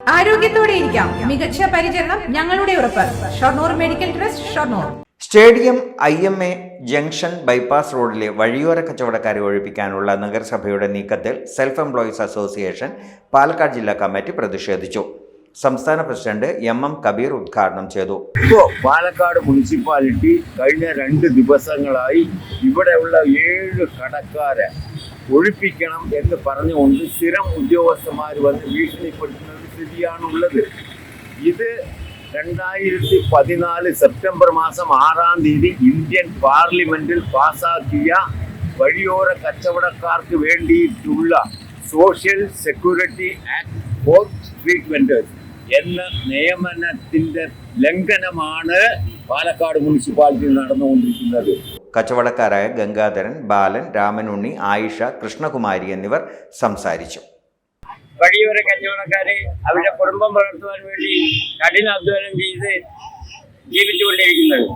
ആരോഗ്യത്തോടെ ഇരിക്കാം. മികച്ച പരിചരണം ഞങ്ങളുടെ ഉറപ്പ്. Shoranur medical trust Shoranur. Stadium I M A junction bypass റോഡിലെ വഴിയോര കച്ചവടക്കാരെ ഒഴിപ്പിക്കാനുള്ള നഗരസഭയുടെ നീക്കത്തിൽ സെൽഫ് എംപ്ലോയീസ് അസോസിയേഷൻ പാലക്കാട് ജില്ലാ കമ്മിറ്റി പ്രതിഷേധിച്ചു. സംസ്ഥാന പ്രസിഡന്റ് എം എം കബീർ ഉദ്ഘാടനം ചെയ്തു. ഇപ്പോൾ പാലക്കാട് മുനിസിപ്പാലിറ്റി കഴിഞ്ഞ രണ്ട് ദിവസങ്ങളായി ഇവിടെയുള്ള ഏഴ് കടക്കാരെ ഒഴിപ്പിക്കണം എന്ന് പറഞ്ഞുകൊണ്ട് സ്ഥിരം ഉദ്യോഗസ്ഥന്മാർ വന്ന് ഭീഷണിപ്പെടുത്തുന്ന ഒരു സ്ഥിതിയാണുള്ളത്. ഇത് രണ്ടായിരത്തി പതിനാല് സെപ്റ്റംബർ മാസം ആറാം തീയതി ഇന്ത്യൻ പാർലമെന്റിൽ പാസാക്കിയ വഴിയോര കച്ചവടക്കാർക്ക് വേണ്ടിയിട്ടുള്ള social security act for street എന്ന നിയമനത്തിന്റെ ലംഘനമാണ് പാലക്കാട് മുനിസിപ്പാലിറ്റിയിൽ നടന്നുകൊണ്ടിരിക്കുന്നത്. കച്ചവടക്കാരായ ഗംഗാധരൻ ബാലൻ രാമനുണ്ണി ആയിഷ കൃഷ്ണകുമാരി എന്നിവർ സംസാരിച്ചു. വഴിയോര കച്ചവടക്കാരെ അവരുടെ കുടുംബം വളർത്തുവാൻ വേണ്ടി കഠിനാധ്വാനം ചെയ്ത് ജീവിച്ചുകൊണ്ടിരിക്കുന്നത്.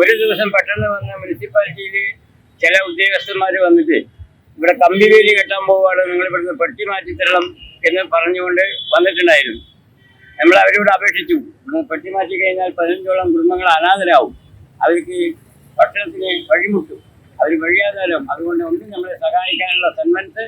ഒരു ദിവസം പെട്ടെന്ന് വന്ന മുനിസിപ്പാലിറ്റിയിൽ ചില ഉദ്യോഗസ്ഥന്മാർ വന്നിട്ട് ഇവിടെ കമ്പിവേലി കെട്ടാൻ പോവുകയാണ് നിങ്ങൾ ഇവിടുന്ന് പെട്ടി മാറ്റി തരണം എന്ന് പറഞ്ഞുകൊണ്ട് വന്നിട്ടുണ്ടായിരുന്നു. നമ്മൾ അവരോട് അപേക്ഷിച്ചു. ഇവിടുന്ന് പെട്ടി മാറ്റി കഴിഞ്ഞാൽ പതിനഞ്ചോളം കുടുംബങ്ങൾ അനാഥരാവും. അവർക്ക് ഭക്ഷണത്തിന് വഴിമുട്ടും. അവർ വഴിയാതാലും അതുകൊണ്ട് ഒന്നും നമ്മളെ സഹായിക്കാനുള്ള സെൻമെൻസ്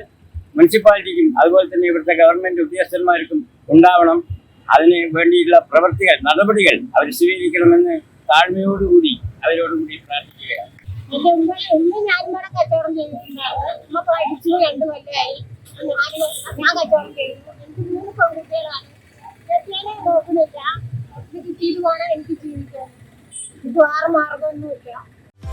മുനിസിപ്പാലിറ്റിക്കും അതുപോലെ തന്നെ ഇവിടുത്തെ ഗവൺമെന്റ് ഉദ്യോഗസ്ഥന്മാർക്കും ഉണ്ടാവണം. അതിന് വേണ്ടിയുള്ള പ്രവൃത്തികൾ നടപടികൾ അവർ സ്വീകരിക്കണമെന്ന് താഴ്മയോടുകൂടി അവരോടുകൂടി പ്രാർത്ഥിക്കുകയാണ്. എന്റെ ഉമ്മ ഉമ്മ ഞാൻ ഇവിടെ കച്ചവടം എനിക്ക് വേറെ മാർഗമൊന്നുമില്ല.